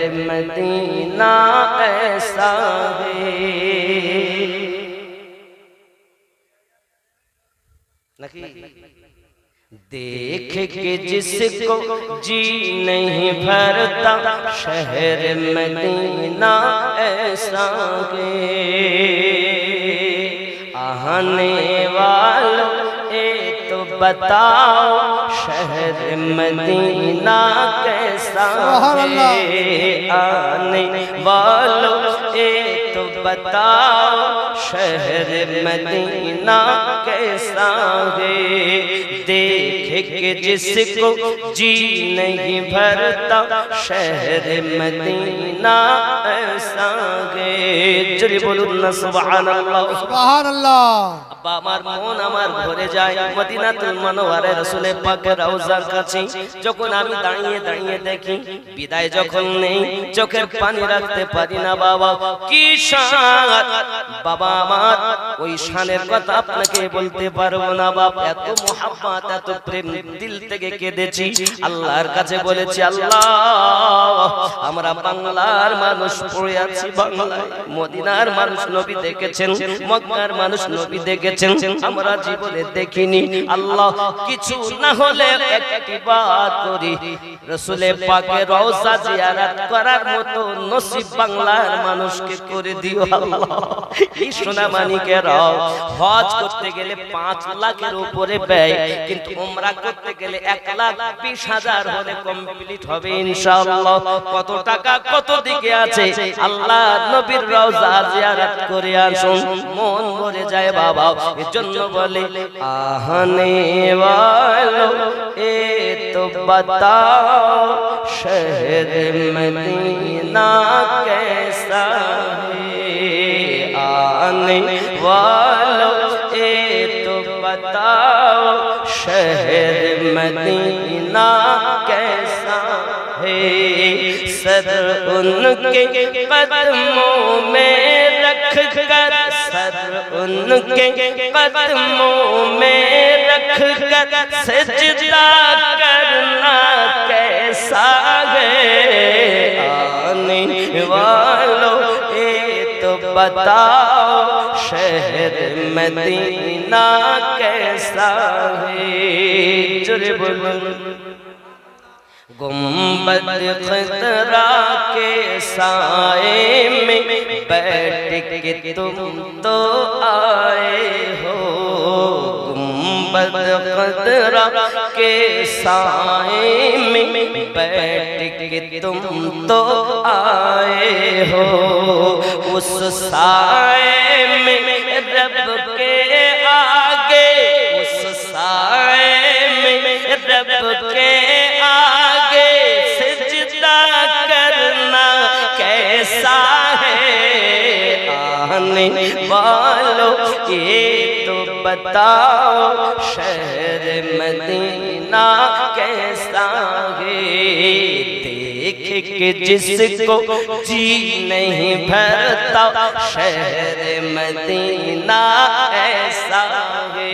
مدینہ ایسا ہے۔ دیکھ کے جس کو جی نہیں بھرتا، شہر مدینہ ایسا ہے۔ آنے والوں اے تو بتاؤ۔ شہر مدینہ کیسا ہے؟ آنے والوں اے تو بتاؤ شہر مدینہ कैसा है देख के जिसको जी नहीं भरता शहर मदीना ऐसा है चलिए बोलून ना सुभान अल्लाह সুবহান আল্লাহ আব্বা আমার মন আমার ভরে যায় মদিনাতুল মনোয়ারে রাসূলের পাকের রওজার কাছে যখন আমি দাঁড়িয়ে দাঁড়িয়ে দেখি বিদায় যখন নেই চোখের পানি রাখতে পারি না বাবা কি শান বাবা আমার ওই শানের কথা আপনাকে বলতে পারব না, বাপ। এত মোহাব্বত এত প্রেম দিল থেকে কেঁদেছি। আল্লাহর কাছে বলেছি, আল্লাহ, আমরা বাংলার মানুষ পড়ে আছি, বাংলায়। মদিনার মানুষ নবী দেখেছেন, মক্কার মানুষ নবী দেখেছেন। আমরা জীবনে দেখিনি। আল্লাহ, কিছু না হলে একটি বার করি। রসুলের পাকে রওজা জিয়ারত করার মতো নসিব বাংলার মানুষকে করে দিও আল্লাহ। এই সোনা মানিকের হজ করতে গেলে পাঁচ লাখের উপরে ব্যয় কিন্তু উমরা করতে গেলে এক লাখ বিশ হাজার হলে কমপ্লিট হবে ইনশাআল্লাহ কত টাকা কত দিকে আছে আল্লাহ নবীর রওজা জিয়ারত করে আসুন মন ভরে যায় বাবা এর জন্য বলে আহনে वालो ए तो बताओ शहर मदीना कैसा है आने वालों شہر مدینہ کیسا ہے؟ سر ان کے قدموں میں رکھ کر، سر ان کے قدموں میں رکھ کر، سجدہ کرنا کیسا ہے؟ آنے والوں اے تو بتاؤ شہر مدینہ کیسا ہے؟ جرب گمبد خطرہ کے سائے میں بیٹھ کے تم تو آئے ہو۔ گمبت خطرہ کے سائے میں بیٹھ کے تم تو آئے ہو۔ اس سائے رب کے آگے، اس سائے میں رب کے آگے سجدہ کرنا کیسا ہے؟ آنے والو یہ تو بتاؤ، شہر مدینہ کیسا ہے؟ کہ جس کو جی نہیں بھرتا، شہر مدینہ ایسا ہے۔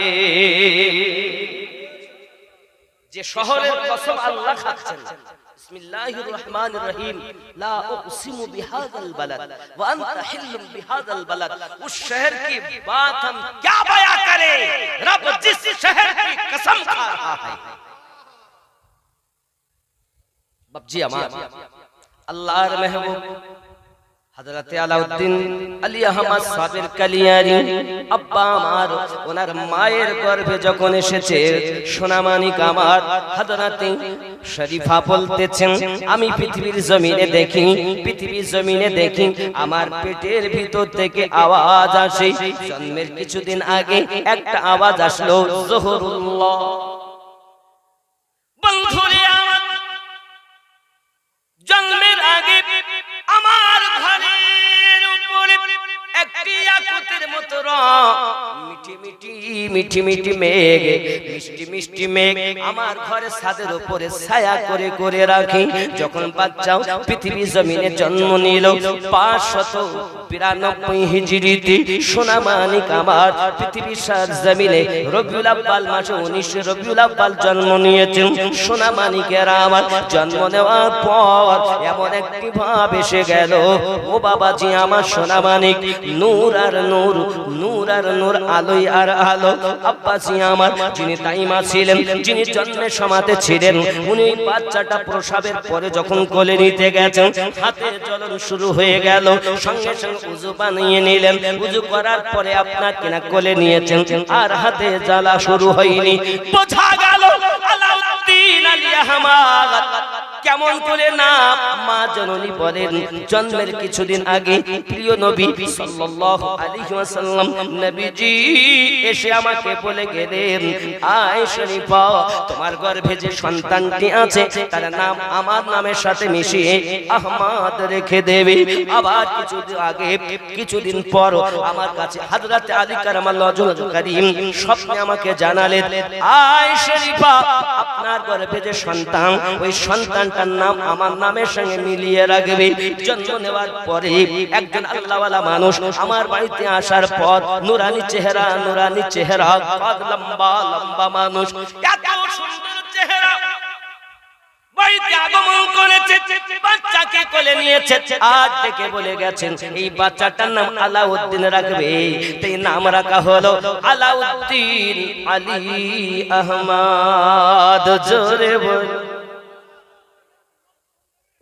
جی شہر قسم اللہ خاک خاکچن بسم اللہ الرحمن الرحیم۔ لا اقسم بهذا البلد وانت حلم بهذا البلد۔ اس شہر کی بات ہم کیا بیا کریں؟ رب جس شہر کی قسم کھا رہا ہے۔ বাবজি আমার। আল্লাহর মেহবুব হযরত আলাউদ্দিন আলী আহমদ সাবির কালিয়ারি আব্বা আমার, ওনার মায়ের গর্ভে যখন এসেছে, সোনামানিক আমার হযরতে শরীফা বলতেছেন, আমি পৃথিবীর জমিনে দেখি, পৃথিবীর জমিনে দেখি, আমার পেটের ভিতর থেকে আওয়াজ আসে। জন্মের কিছুদিন আগে একটা আওয়াজ আসলো, জোহরুল্লাহ। বন্ধুরে মিঠি মিঠি মিষ্টি মিষ্টি আমার ছায়া করে করে রাখি। যখন জমিনে জন্ম নিল বিরানব্বই আমার জমিনে মাসে উনিশে রবিউল জন্ম নিয়েছেন। সোনা মানিকেরা আমার জন্ম নেওয়ার পর এমন একটি ভাব এসে গেল, ও বাবাজি আমার সোনা মানিক, নূর আর নূর নূর আর নূর আলোই আর আলো। আব্বাজি আমার, যিনি তাইমা ছিলেন যিনি জন্মের সমাতে ছিলেন, উনি বাচ্চাটা প্রসাবের পরে যখন কোলে নিতে গেছেন, হাতে জ্বলন শুরু হয়ে গেল। সঙ্গে সঙ্গে উজু বানিয়ে নিলেন। উজু করার পরে আপনার কিনা কোলে নিয়েছেন, আর হাতে জ্বালা শুরু হয়নি। বোঝা গেল, আলাউদ্দিন আলী আহমদ। কেমন করে না? মা জননী বলেন জন্মের কিছুদিন আগে প্রিয় নবী সাল্লাল্লাহু আলাইহি ওয়াসাল্লাম নবীজি এসে আমাকে বলে গেলেন আয় শরীফা তোমার গর্ভে যে সন্তানটি আছে তার নাম আমার নামের সাথে মিশিয়ে আহমদ রেখে দেবে। আবার কিছুদিন আগে কিছুদিন পর আমার কাছে হযরত আলী কারামাল্লাহু ওয়াজহুল কারীম স্বপ্নে আমাকে জানালেন আয় শরীফা আপনার গর্ভে যে সন্তান ওই সন্তানটার নাম আমার নামের সঙ্গে মিলিয়ে রাখবে জন্ম নেওয়ার পরে একজন আল্লাহওয়ালা মানুষ আমার বাড়িতে আসার পর নুরানি চেহারা নুরানি চেহারা লম্বা লম্বা মানুষ। এত সুন্দর চেহারা। আলাউদ্দিন আলী আহমদ। জোরে বল।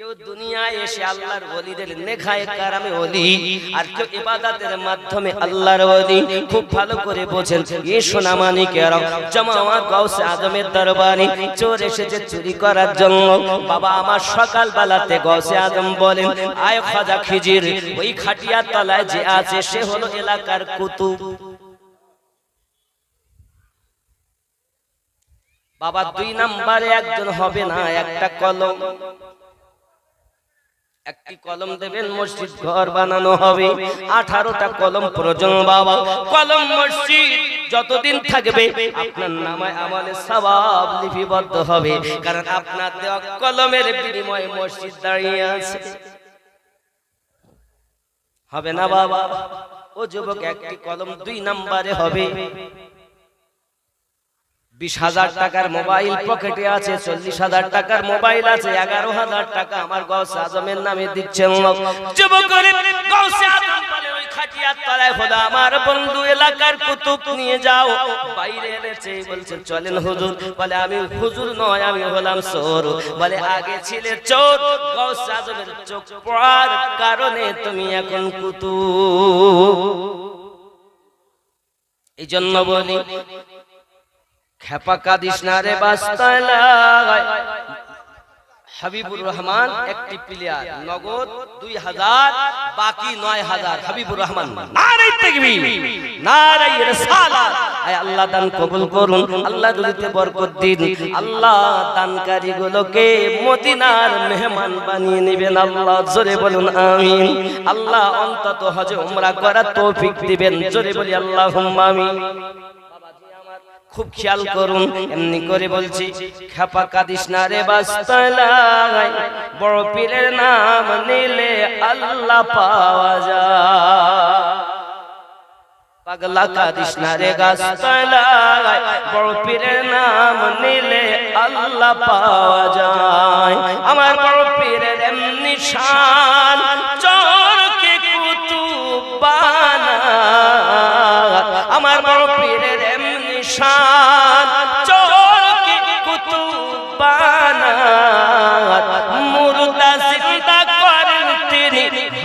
কেউ দুনিয়ায় এসে আল্লাহর ওলিদের নেখায় কারামে ওলি, আর কেউ ইবাদতের মাধ্যমে আল্লাহর ওলি, খুব ভালো করে বোঝেন। এ সোনা মানিকের জামা গাউসে দরবারে চোর এসেছে চুরি করার জন্য। বাবা আমার সকাল বেলাতে গাউসে আজম বলেন, আয় খাজা খিজির, ওই খাটিয়ার তলায় যে আছে সে হলো এলাকার কুতুব। বাবা দুই নাম্বারে একজন হবে না, একটা কলম। একটি কলম দেবেন মসজিদ ঘর বানানো হবে। আঠারোটা কলম প্রয়োজন বাবা। কলম মসজিদ যতদিন থাকবে আপনার নামায় আমলে সবাব লিপিবদ্ধ হবে। কারণ আপনার দেওয়া কলমের বিনিময়ে মসজিদ দাঁড়িয়ে আছে। হবে না বাবা। ও যুবক একটি কলম দুই নাম্বারে হবে। বিশ হাজার টাকার মোবাইল পকেটে আছে চল্লিশ হাজার টাকার মোবাইল আছে এগারো হাজার টাকা আমার গৌস আজমের নামে দিচ্ছেন। আমার বন্ধু এলাকার কুতুব নিয়ে যাও। বাইরে এনেছে বলছে চলেন হুজুর। বলে আমি হুজুর নয় আমি হলাম চোর। বলে আগে ছিলে চোর। গৌস আজমের চোখ পড়ার কারণে তুমি এখন কুতুব। এই জন্য বলি খেপা কাদিস না রে হাবিবুর রহমান একটি প্লেয়ার নগদ দুই হাজার বাকি নয় হাজার। হাবিবুর রহমান। আল্লাহ দান কবুল করুন আল্লাহ বরকত দিন। আল্লাহ দানকারী গুলোকে মদিনার মেহমান বানিয়ে নেবেন। আল্লাহ জোরে বলুন আমিন। আল্লাহ অন্তত হজে উমরা করার তৌফিক দিবেন। জোরে বলি আল্লাহ আমিন। খুব খেয়াল করুন, এমনি করে বলছি, খাপা কাদিস না রে বাস্তায় বড় পীরের নাম নিলে আল্লাহ পাওয়া যায়। পাগলা কাদিস না রে গাছতায় বড় পীরের নাম নিলে আল্লাহ পাওয়া যায়। আমার বড় পীরের এমনি শান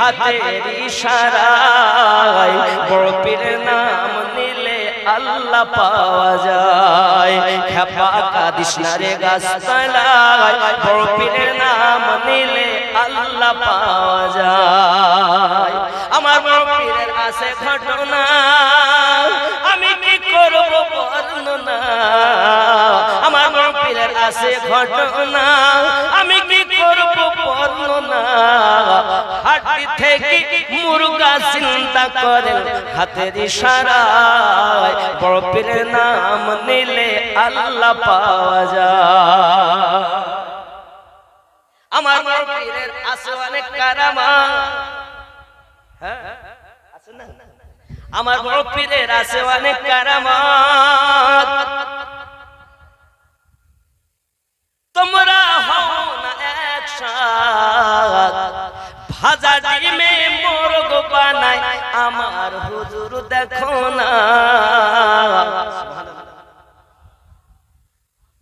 হাতের ইশারায় বড় পীরের নাম নিলে আল্লাহ পাওয়া যায়। খেপা কাদিস না রে গাছতলায় বড় পীরের নাম নিলে আল্লাহ পাওয়া যায়। আমার বড় পীরের আছে ঘটনা, আমি কি করব বর্ণনা? আমার বড় পীরের আছে ঘটনা, আমি কি করব বর্ণনা? থেকে মুরগা চিন্তা করেন হাতের ইশারায় বড় নাম নিলে আল্লাহ পাওয়া যায়। আমার পীরের আছে অনেক কারামা। হ্যাঁ আমার বড় আছে অনেক কারামাত তোমরা হও না একসাথ ভাজা ডিমে মোরগ বানাই আমার হুজুর দেখো না।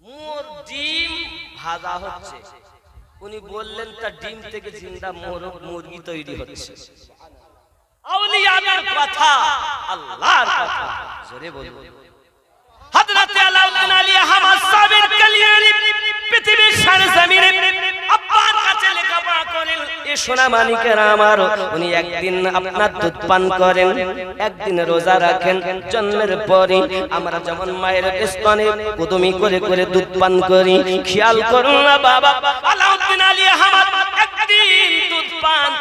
মোর ডিম ভাজা হচ্ছে। উনি বললেন তার ডিম থেকে জিন্দা মোরগ, মুরগি তৈরি হচ্ছে। আউলিয়াদের কথা, আল্লাহর কথা। জোরে বলব হযরত আলাউদ্দিন আলী আহমদ সাবির কালিয়ানি পৃথিবীর সরজমিনে আব্বার আমার, উনি একদিন আপনার দুধ পান করেন, একদিন রোজা রাখেন, জন্মের পরে আমরা মায়ের করে দুধ পান করি। খেয়াল দুধ পান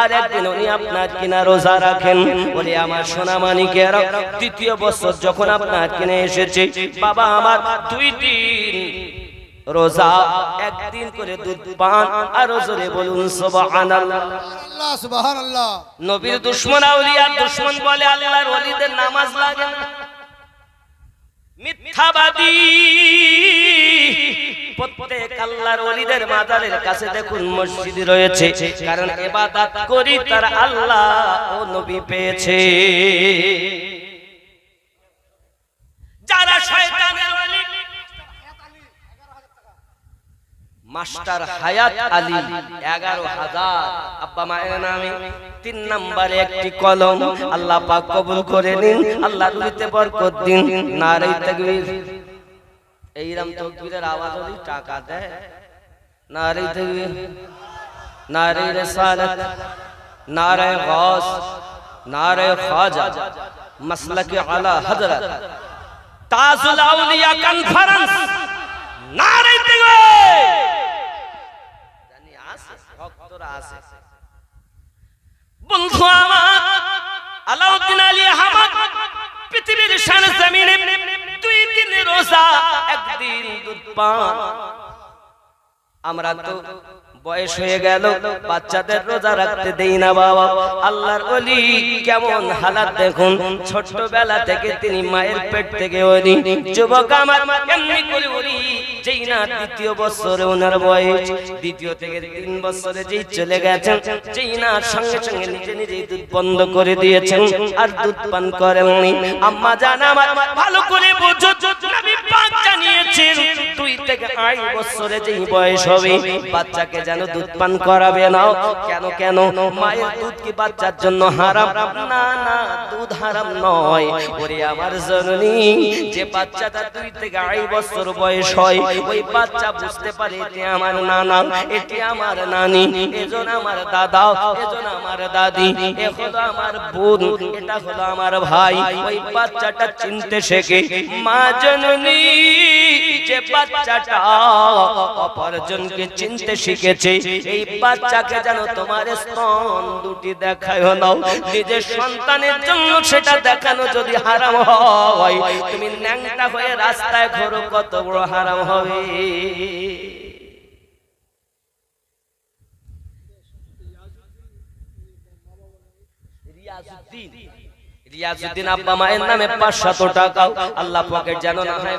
আর একদিন উনি আপনার কিনা রোজা রাখেন। বলে আমার সোনা মানিকের দ্বিতীয় বছর যখন আপনার কিনে এসেছে, বাবা আমার দুই দিন রোজা একদিন করে দুধ পান আর জোরে বলুন সুবহানাল্লাহ। আল্লাহ সুবহানাল্লাহ। নবীর দুশ্মন আউলিয়ার দুশ্মন বলে আল্লাহর ওলিদের নামাজ লাগে না। মিথ্যাবাদী প্রত্যেক আল্লাহর ওলিদের মাজারের কাছে দেখুন মসজিদ রয়েছে কারণ ইবাদত করি তার আল্লাহ ও নবী পেয়েছে। যারা শয়তানের ওলি মাস্টার হায়াত আলী, এগারো হাজার। আব্বা মায়ের নামে তিন নম্বরে একটি কলম। আল্লাহ পাক কবুল করে নিন, আল্লাহ রুলিতে বরকত দিন। নারী তাকবীর। এইরাম তকবীরের আওয়াজ হলে টাকা দেয়। নারী তাকবীর। নারী রিসালাত। নারে গস। নারে খাজা। মাসলাকে আলা হযরত। তাজুল আউলিয়া কনফারেন্স। নারে তাকবীর জানি আছে ভক্তরা আছে। বন্ধু আমার, আলাউদ্দিন আলী আহমদ পৃথিবীর শান জমিনে দুই দিন রোজা, একদিন দুধ পান। আমরা তো বয়স হয়ে গেল, বাচ্চাদের রোজা রাখতে দেই না বাবা। আল্লাহর ওলি কেমন হালাত দেখুন। ছোটবেলা থেকে তিনি মায়ের পেট থেকে ওলি। যুবক আমার এমনি করে যেই না বছরে ওনার বয়স। দ্বিতীয় থেকে তিন বছরে যেই চলে গেছেন, যেই না সঙ্গে সঙ্গে নিজে নিজেই দুধ বন্ধ করে দিয়েছেন, আর দুধ পান করেননি। আম্মা জান আমার, ভালো করে বুঝো নবী পাক জানিয়েছেন দুই থেকে আড়াই বছরে যেই বয়স হবে, বাচ্চাকে যেন দুধ পান করাবে না। কেন কেন? মায়ের দুধ কি বাচ্চার জন্য হারাম? না না, দুধ হারাম নয়। ওরে আমার জননী, যে বাচ্চাটা দুই থেকে আড়াই বছর বয়স হয়, ওই বাচ্চা বুঝতে পারে এটি আমার নানা, এটি আমার নানি এজন আমার দাদা এজন আমার দাদি, এ হলো আমার বোন, এটা হলো আমার ভাই। ওই বাচ্চাটা চিনতে শেখে, মা জননী যে বাচ্চাটা অপরজনকে চিনতে শিখেছে এই বাচ্চাকে যেন তোমার স্তন দুটি দেখায় নাও নিজের সন্তানের জন্য সেটা দেখানো যদি হারাম হয় তুমি ন্যাংটা হয়ে রাস্তায় ঘোরো কত বড় হারাম হবে। রিয়াজউদ্দিন আব্বা মায়ের নামে পাঁচশত টাকাও আল্লাহ পকেট যেন না হয়।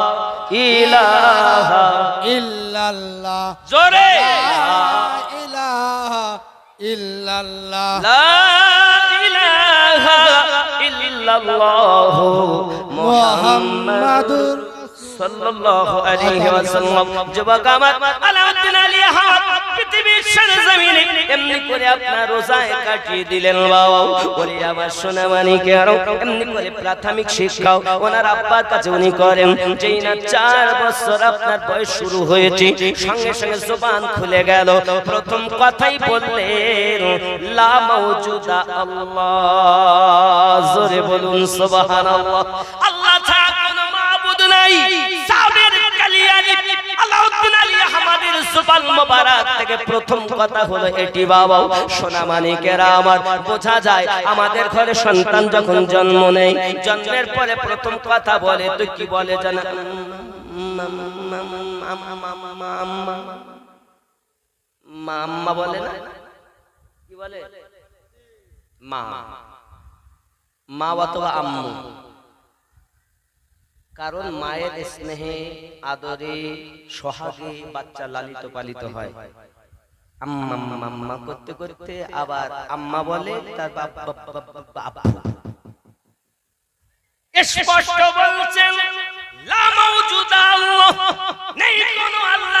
ইলাহা ইল্লাল্লাহ। জোরে। লা ইলাহা ইল্লাল্লাহ। লা ইলাহা ইল্লাল্লাহ মুহাম্মাদুর সাল্লাল্লাহু আলাইহি ওয়াসাল্লাম। যুবক আমার আলাউদ্দিন আলী হাত এমনি করে আপনার রোজায় কাটিয়ে দিলেন বাবা। করে প্রাথমিক শিক্ষাও ওনার করেন। চার বছর আপনার বয়স শুরু হয়েছে খুলে গেল। প্রথম কথাই বললেন, লা জোরে বলুন, সুবহানাল্লাহ। নাই। আহমদের জুবান মোবারক থেকে প্রথম কথা হলো এটি বাবা, সোনা মানিকেরা আমার। বোঝা যায় আমাদের ঘরে সন্তান যখন জন্ম নেয়, জন্মের পরে প্রথম কথা বলে, তুই কি বলে জানা? মা, আম্মা বলে না? কি বলে? মা। মা অথবা আম্মু। কারণ মায়ের স্নেহে আদরে সোহাগে বাচ্চা লালিত পালিত হয় আম্মা করতে করতে আবার আম্মা বলে তার বাবা বাপ বাপ বাপ বাপ। স্পষ্ট বলছেন লা মাওজুদা আল্লাহ নেই কোনো আল্লাহ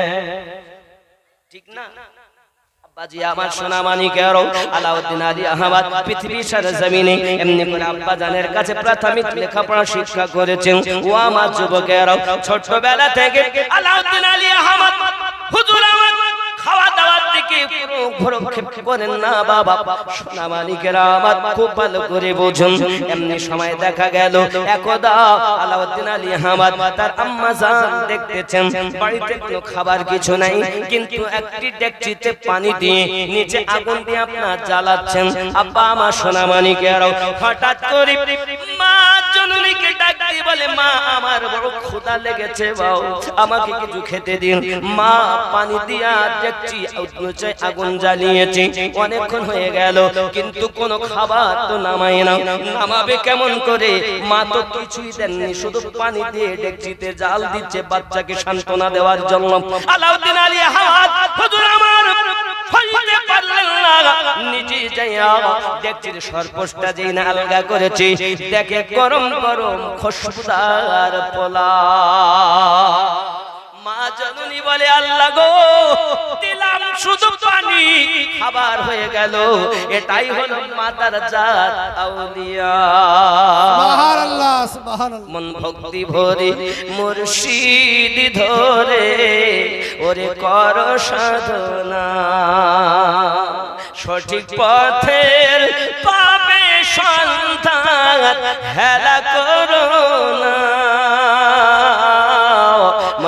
আব্বাজি, আমার সোনা মানিকের আলাউদ্দিন আলী আহমদ, পৃথিবীর সারা জমিনে এমনি করে আব্বা জানের কাছে প্রাথমিক লেখাপড়া শিক্ষা করেছেন। ছোটবেলা থেকে আলাউদ্দিন আলী আহমদ খাওয়া দাওয়ার দিকে খাবার কিছু নাই, কিন্তু একটি ডেকচিতে পানি দিয়ে নিচে আগুন দিয়ে আপনার জ্বালাচ্ছেন। আব্বা, আমার সোনা মানিকেরা হঠাৎ করে মা বলে, মা, আমার বড় লেগেছে আমাকে কিছু খেতে দিন। মা পানি দিয়া দেখছি উচ্চে আগুন জ্বালিয়েছে। অনেকক্ষণ হয়ে গেল, কিন্তু কোনো খাবার তো নামাই না। নামাবে কেমন করে? মা তো কিছুই দেননি, শুধু পানি দিয়ে ডেকচিতে জাল দিচ্ছে বাচ্চাকে সান্ত্বনা দেওয়ার জন্য। আলাউদ্দিন আলী হাত হুজুর আমার হইতে পারলেন না। নিজে যাইয়া দেখছির সর্পসটা যেই না আলগা করেছে, দেখে গরম গরম খুশবুদার পোলা। মা জননী বলে আল্লাহ গো দিলাম শুধু পানি খাবার হয়ে গেল। এটাই হলো মাতার জাত আউলিয়া। সুবহানাল্লাহ সুবহানাল্লাহ। মন ভক্তি ভরে মুর্শিদ ধরে ওরে কর সাধনা। সঠিক পথের পাবে সন্তান হেলা করো না।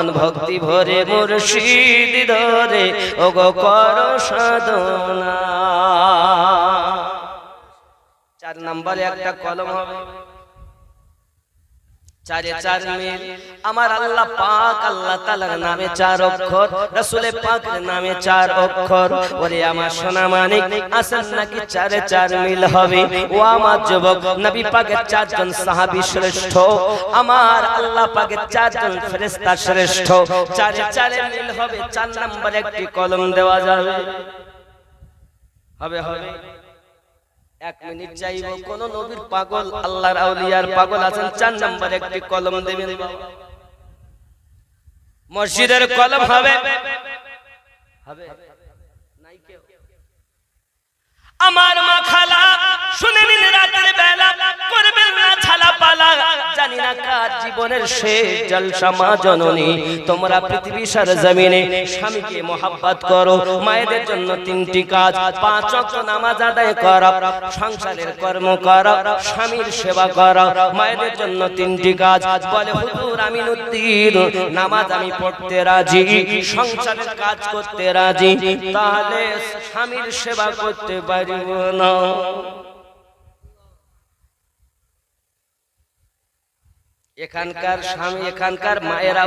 মন ভক্তি ভরে মুর্শিদ ধরে ও গো কর সাধনা। চার নম্বরে একটা কলম হবে। চারে চার মিল। আমার আল্লাহ পাক আল্লাহ তাআলার নামে চার অক্ষর রাসূলে পাকের নামে চার অক্ষর। ওরে আমার সোনা মানিক আছেন নাকি চারে চার মিল হবে? ও আমার যুবক নবী পাকের চারজন সাহাবী শ্রেষ্ঠ। আমার আল্লাহ পাকের চারজন ফেরেশতা শ্রেষ্ঠ। চারে চারে মিল হবে চার নম্বরে একটি কলম দেওয়া যাবে। হবে হবে। এক মিনিট চাইব কোন নবীর পাগল আল্লাহর আউলিয়ার পাগল আছেন চার নাম্বার একটি কলম দেবেন। মসজিদের কলম হবে। হবে। নাই কেউ? আমার মা খালা জানি জীবনের শেষ জলসা মা জননী, তোমরা পৃথিবী সার জমিনে স্বামীকে মোহাব্বত করো, মায়েদের জন্য তিনটি কাজ, পাঁচ ওয়াক্ত নামাজ আদায় করা, সংসারের কর্ম করা, স্বামীর সেবা করা, মায়েদের জন্য তিনটি কাজ, বলে হুজুর আমিনুদ্দিন, নামাজ আমি পড়তে রাজি, সংসারের কাজ করতে রাজি, তাহলে স্বামীর সেবা করতে পারিব না। এখানকার স্বামী এখানকার মায়েরা